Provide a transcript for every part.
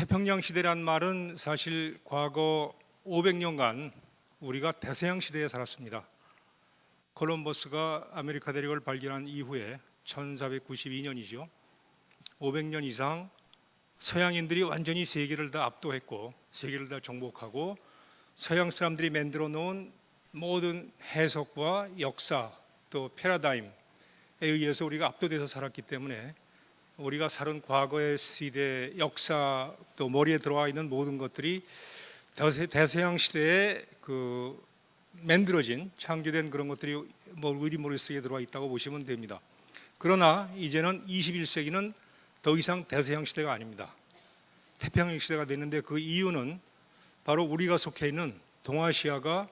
태평양 시대란 말은 사실 과거 500년간 우리가 대서양 시대에 살았습니다. 콜럼버스가 아메리카 대륙을 발견한 이후에 1492년이죠. 500년 이상 서양인들이 완전히 세계를 다 압도했고 세계를 다 정복하고 서양 사람들이 만들어 놓은 모든 해석과 역사 또 패러다임에 의해서 우리가 압도돼서 살았기 때문에 우리가 살은 과거의 시대 역사 또 머리에 들어와 있는 모든 것들이 대서양 시대에 그 만들어진 창조된 그런 것들이 뭐 우리 머릿속에 들어와 있다고 보시면 됩니다. 그러나 이제는 21세기는 더 이상 대서양 시대가 아닙니다. 태평양 시대가 됐는데 그 이유는 바로 우리가 속해 있는 동아시아가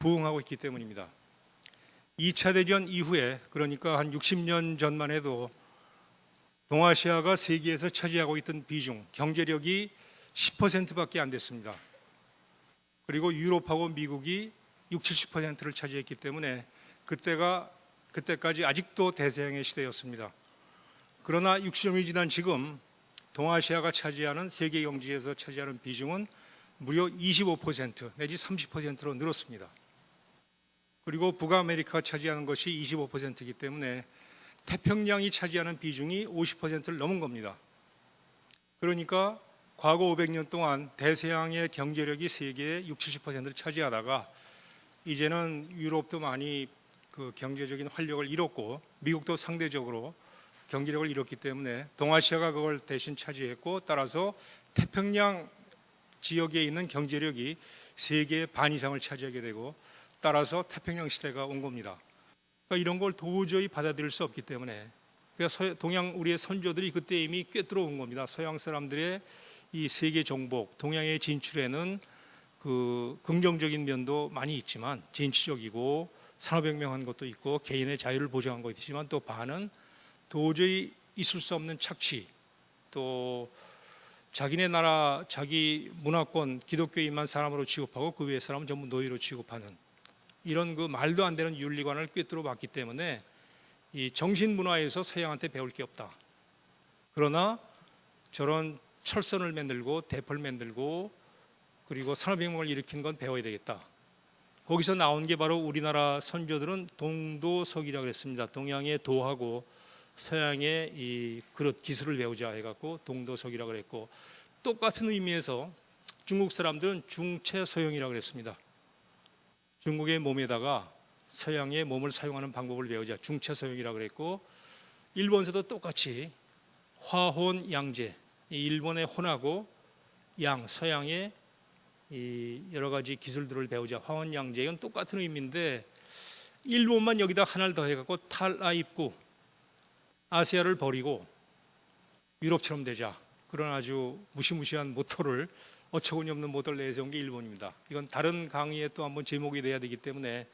부흥하고 있기 때문입니다. 2차 대전 이후에 그러니까 한 60년 전만 해도 동아시아가 세계에서 차지하고 있던 비중, 경제력이 10%밖에 안 됐습니다. 그리고 유럽하고 미국이 6, 70%를 차지했기 때문에 그때가 그때까지 아직도 대서양의 시대였습니다. 그러나 60년이 지난 지금 동아시아가 차지하는 세계 경제에서 차지하는 비중은 무려 25% 내지 30%로 늘었습니다. 그리고 북아메리카가 차지하는 것이 25%이기 때문에 태평양이 차지하는 비중이 50%를 넘은 겁니다. 그러니까 과거 500년 동안 대서양의 경제력이 세계의 60, 70%를 차지하다가 이제는 유럽도 많이 그 경제적인 활력을 잃었고 미국도 상대적으로 경제력을 잃었기 때문에 동아시아가 그걸 대신 차지했고 따라서 태평양 지역에 있는 경제력이 세계의 반 이상을 차지하게 되고 따라서 태평양 시대가 온 겁니다. 그러니까 이런 걸 도저히 받아들일 수 없기 때문에 그러니까 서- 동양 우리의 선조들이 그때 이미 꿰뚫어 온 겁니다. 서양 사람들의 이 세계 정복, 동양의 진출에는 그 긍정적인 면도 많이 있지만 진취적이고 산업혁명한 것도 있고 개인의 자유를 보장한 것도 있지만 또 반은 도저히 있을 수 없는 착취 또 자기네 나라 자기 문화권 기독교인만 사람으로 취급하고 그 외의 사람은 전부 노예로 취급하는 이런 그 말도 안 되는 윤리관을 꿰뚫어 봤기 때문에 이 정신 문화에서 서양한테 배울 게 없다. 그러나 저런 철선을 만들고 대포를 만들고 그리고 산업혁명을 일으킨 건 배워야 되겠다. 거기서 나온 게 바로 우리나라 선조들은 동도석이라고 그랬습니다. 동양의 도하고 서양의 이 그릇 기술을 배우자 해갖고 동도석이라고 그랬고 똑같은 의미에서 중국 사람들은 중채소형이라고 그랬습니다. 중국의 몸에다가 서양의 몸을 사용하는 방법을 배우자 중채소형이라고 그랬고 일본에서도 똑같이 화혼 양제 이 일본의 혼하고 양 서양의 이 여러 가지 기술들을 배우자 화혼 양제 이건 똑같은 의미인데 일본만 여기다 하나를 더 해 갖고 탈아 입구 아시아를 버리고 유럽처럼 되자. 그런 아주 무시무시한 모토를 어처구니 없는 모토를 내세운 게 일본입니다. 이건 다른 강의에 또 한번 제목이 돼야 되기 때문에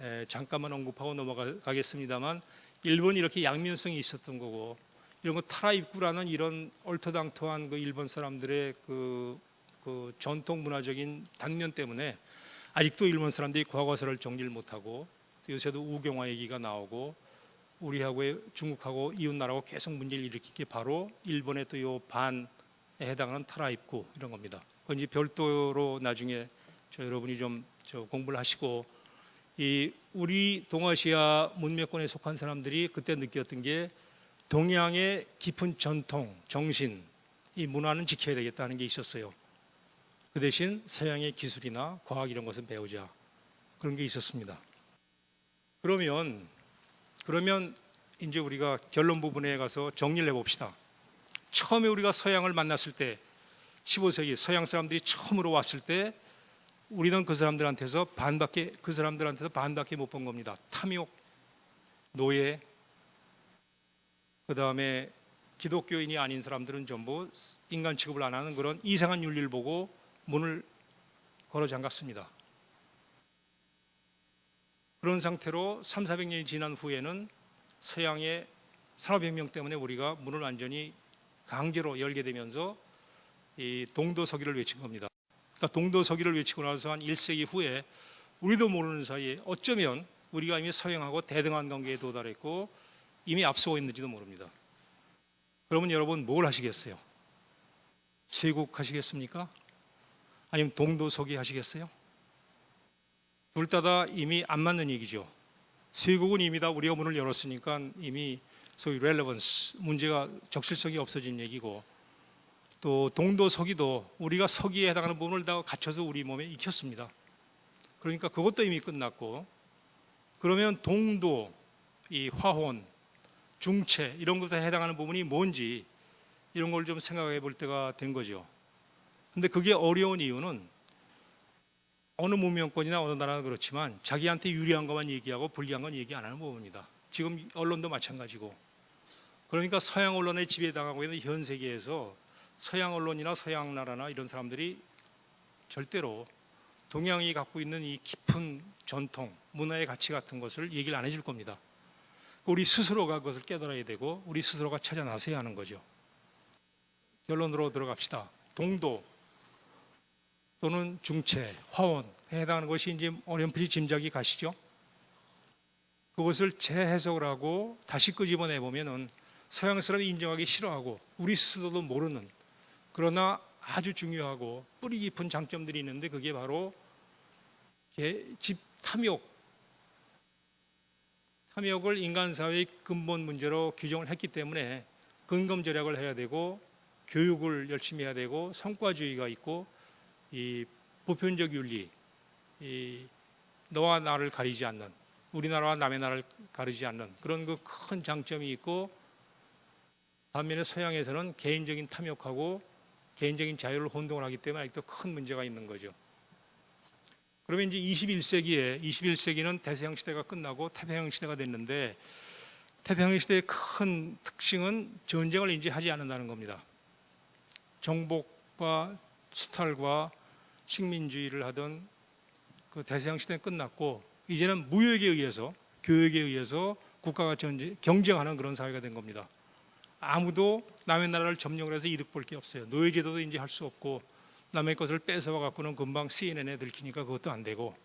에, 잠깐만 언급하고 넘어가겠습니다만 일본이 이렇게 양면성이 있었던 거고 이런 거 타라입구라는 이런 얼토당토한 그 일본 사람들의 그, 그 전통 문화적인 단면 때문에 아직도 일본 사람들이 과거사를 정리를 못하고 요새도 우경화 얘기가 나오고 우리하고의 중국하고 이웃 나라하고 계속 문제를 일으킨 게 바로 일본의 또 요 반에 해당하는 타라입구 이런 겁니다. 그건 이제 별도로 나중에 저 여러분이 좀 저 공부를 하시고 이 우리 동아시아 문명권에 속한 사람들이 그때 느꼈던 게 동양의 깊은 전통, 정신, 이 문화는 지켜야 되겠다는 게 있었어요. 그 대신 서양의 기술이나 과학 이런 것은 배우자 그런 게 있었습니다. 그러면 그러면 이제 우리가 결론 부분에 가서 정리를 해봅시다. 처음에 우리가 서양을 만났을 때 15세기 서양 사람들이 처음으로 왔을 때 우리는 그 사람들한테서 반밖에 그 사람들한테서 반밖에 못 본 겁니다. 탐욕, 노예, 그 다음에 기독교인이 아닌 사람들은 전부 인간 취급을 안 하는 그런 이상한 윤리를 보고 문을 걸어 잠갔습니다. 그런 상태로 3, 400년이 지난 후에는 서양의 산업혁명 때문에 우리가 문을 완전히 강제로 열게 되면서 이 동도 서기를 외친 겁니다. 그러니까 동도 서기를 외치고 나서 한 1세기 후에 우리도 모르는 사이에 어쩌면 우리가 이미 서양하고 대등한 관계에 도달했고 이미 앞서고 있는지도 모릅니다. 그러면 여러분 뭘 하시겠어요? 세국 하시겠습니까? 아니면 동도 서기 하시겠어요? 둘 다 다 이미 안 맞는 얘기죠. 세국은 이미 다 우리가 문을 열었으니까 이미 소위 렐레번스 문제가 적실성이 없어진 얘기고 또 동도 서기도 우리가 서기에 해당하는 부분을 다 갖춰서 우리 몸에 익혔습니다. 그러니까 그것도 이미 끝났고 그러면 동도 이 화혼 중체 이런 것에 해당하는 부분이 뭔지 이런 걸 좀 생각해 볼 때가 된 거죠. 근데 그게 어려운 이유는 어느 문명권이나 어느 나라는 그렇지만 자기한테 유리한 것만 얘기하고 불리한 건 얘기 안 하는 부분입니다. 지금 언론도 마찬가지고. 그러니까 서양 언론에 지배당하고 있는 현 세계에서 서양 언론이나 서양 나라나 이런 사람들이 절대로 동양이 갖고 있는 이 깊은 전통, 문화의 가치 같은 것을 얘기를 안 해줄 겁니다. 우리 스스로가 그것을 깨달아야 되고 우리 스스로가 찾아 나서야 하는 거죠. 결론으로 들어갑시다. 동도 또는 중체, 화원에 해당하는 것이 이제 어렴풋이 짐작이 가시죠. 그것을 재해석을 하고 다시 끄집어내 보면은 서양 사람이 인정하기 싫어하고 우리 스스로도 모르는 그러나 아주 중요하고 뿌리 깊은 장점들이 있는데 그게 바로 개- 집 탐욕. 탐욕을 인간 사회의 근본 문제로 규정을 했기 때문에 근검 절약을 해야 되고 교육을 열심히 해야 되고 성과주의가 있고 이 보편적 윤리 이 너와 나를 가리지 않는 우리나라와 남의 나라를 가리지 않는 그런 그 큰 장점이 있고 반면에 서양에서는 개인적인 탐욕하고 개인적인 자유를 혼동을 하기 때문에 아직도 큰 문제가 있는 거죠. 그러면 이제 21세기에 21세기는 대서양 시대가 끝나고 태평양 시대가 됐는데 태평양 시대의 큰 특징은 전쟁을 이제 하지 않는다는 겁니다. 정복과 수탈과 식민주의를 하던 그 대서양 시대는 끝났고 이제는 무역에 의해서 교육에 의해서 국가가 전쟁, 경쟁하는 그런 사회가 된 겁니다. 아무도 남의 나라를 점령을 해서 이득 볼 게 없어요. 노예 제도도 이제 할 수 없고 남의 것을 뺏어와 갖고는 금방 CNN에 들키니까 그것도 안 되고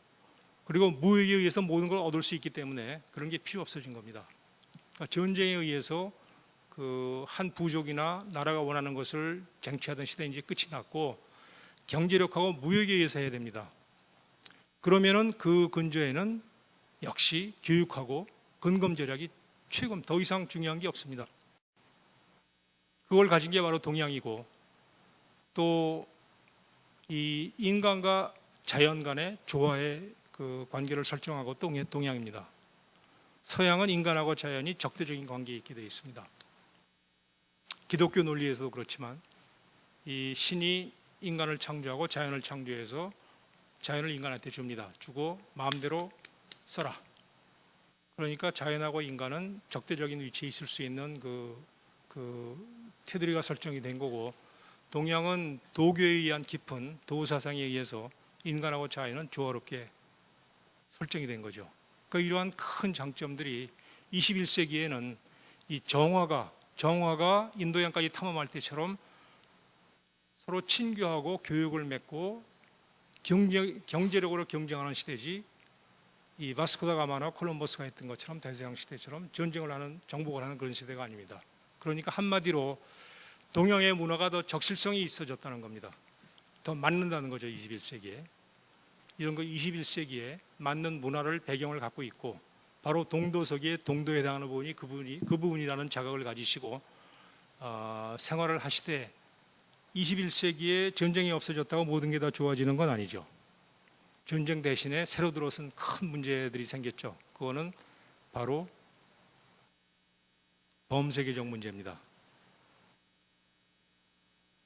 그리고 무역에 의해서 모든 걸 얻을 수 있기 때문에 그런 게 필요 없어진 겁니다. 그러니까 전쟁에 의해서 그 한 부족이나 나라가 원하는 것을 쟁취하던 시대 이제 끝이 났고 경제력하고 무역에 의해서 해야 됩니다. 그러면은 그 근저에는 역시 교육하고 근검 절약이 최고 더 이상 중요한 게 없습니다. 그걸 가진 게 바로 동양이고 또 이 인간과 자연 간의 조화의 그 관계를 설정하고 동- 동양입니다. 서양은 인간하고 자연이 적대적인 관계에 있게 되어 있습니다. 기독교 논리에서도 그렇지만 이 신이 인간을 창조하고 자연을 창조해서 자연을 인간한테 줍니다. 주고 마음대로 써라. 그러니까 자연하고 인간은 적대적인 위치에 있을 수 있는 그, 그 테두리가 설정이 된 거고 동양은 도교에 의한 깊은 도사상에 의해서 인간하고 자연은 조화롭게 설정이 된 거죠. 그 이러한 큰 장점들이 21세기에는 이 정화가 정화가 인도양까지 탐험할 때처럼 서로 친교하고 교육을 맺고 경제, 경제력으로 경쟁하는 시대지 이 바스코다 가마나 콜럼버스가 했던 것처럼 대서양 시대처럼 전쟁을 하는 정복을 하는 그런 시대가 아닙니다. 그러니까 한마디로 동양의 문화가 더 적실성이 있어졌다는 겁니다. 더 맞는다는 거죠 21세기에 이런 거 21세기에 맞는 문화를 배경을 갖고 있고 바로 동도서기의 동도에 해당하는 부분이 그 부분이 그 부분이라는 자각을 가지시고 어, 생활을 하시되 21세기에 전쟁이 없어졌다고 모든 게 다 좋아지는 건 아니죠. 전쟁 대신에 새로 들어선 큰 문제들이 생겼죠. 그거는 바로 범세계적 문제입니다.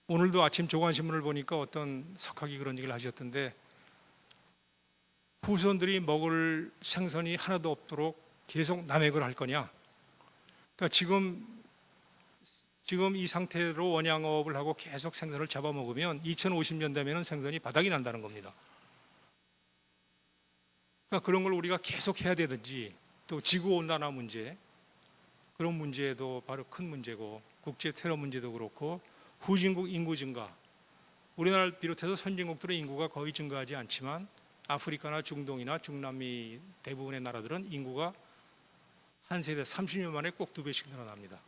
오늘도 아침 조간신문을 보니까 어떤 석학이 그런 얘기를 하셨던데 후손들이 먹을 생선이 하나도 없도록 계속 남획을 할 거냐? 그러니까 지금 지금 이 상태로 원양업을 하고 계속 생선을 잡아먹으면 2050년 되면은 생선이 바닥이 난다는 겁니다. 그러니까 그런 걸 우리가 계속 해야 되든지 또 지구 온난화 문제 그런 문제도 바로 큰 문제고 국제 테러 문제도 그렇고 후진국 인구 증가 우리나라를 비롯해서 선진국들의 인구가 거의 증가하지 않지만 아프리카나 중동이나 중남미 대부분의 나라들은 인구가 한 세대 30년 만에 꼭 두 배씩 늘어납니다.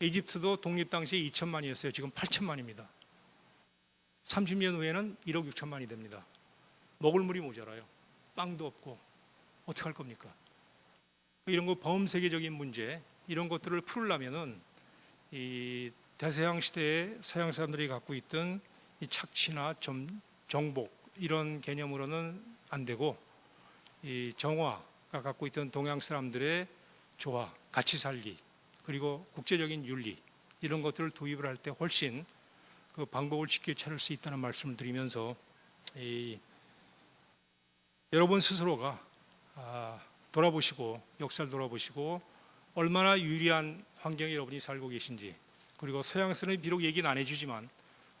이집트도 독립 당시에 2천만이었어요. 지금 8천만입니다. 30년 후에는 1억 6천만이 됩니다. 먹을 물이 모자라요. 빵도 없고 어떻게 할 겁니까? 이런 거 범세계적인 문제 이런 것들을 풀려면은 이 대서양 시대에 서양 사람들이 갖고 있던 이 착취나 점, 정복 이런 개념으로는 안 되고 이 정화가 갖고 있던 동양 사람들의 조화, 같이 살기 그리고 국제적인 윤리 이런 것들을 도입을 할 때 훨씬 그 방법을 쉽게 찾을 수 있다는 말씀을 드리면서 이 여러분 스스로가 아, 돌아보시고 역사를 돌아보시고 얼마나 유리한 환경에 여러분이 살고 계신지 그리고 서양에서는 비록 얘기는 안 해주지만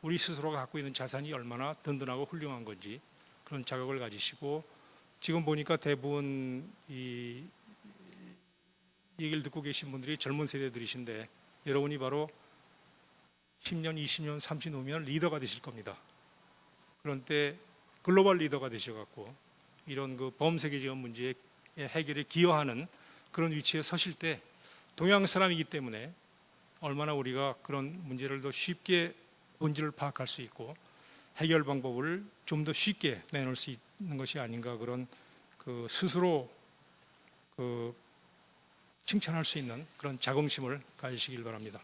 우리 스스로가 갖고 있는 자산이 얼마나 든든하고 훌륭한 건지 그런 자각을 가지시고 지금 보니까 대부분 이 얘기를 듣고 계신 분들이 젊은 세대들이신데 여러분이 바로 10년, 20년, 30년 후면 리더가 되실 겁니다. 그런 때 글로벌 리더가 되셔갖고 이런 그 범세계적 문제의 해결에 기여하는 그런 위치에 서실 때 동양 사람이기 때문에 얼마나 우리가 그런 문제를 더 쉽게 본질을 파악할 수 있고 해결 방법을 좀 더 쉽게 내놓을 수 있는 것이 아닌가 그런 그 스스로 그 칭찬할 수 있는 그런 자긍심을 가지시길 바랍니다.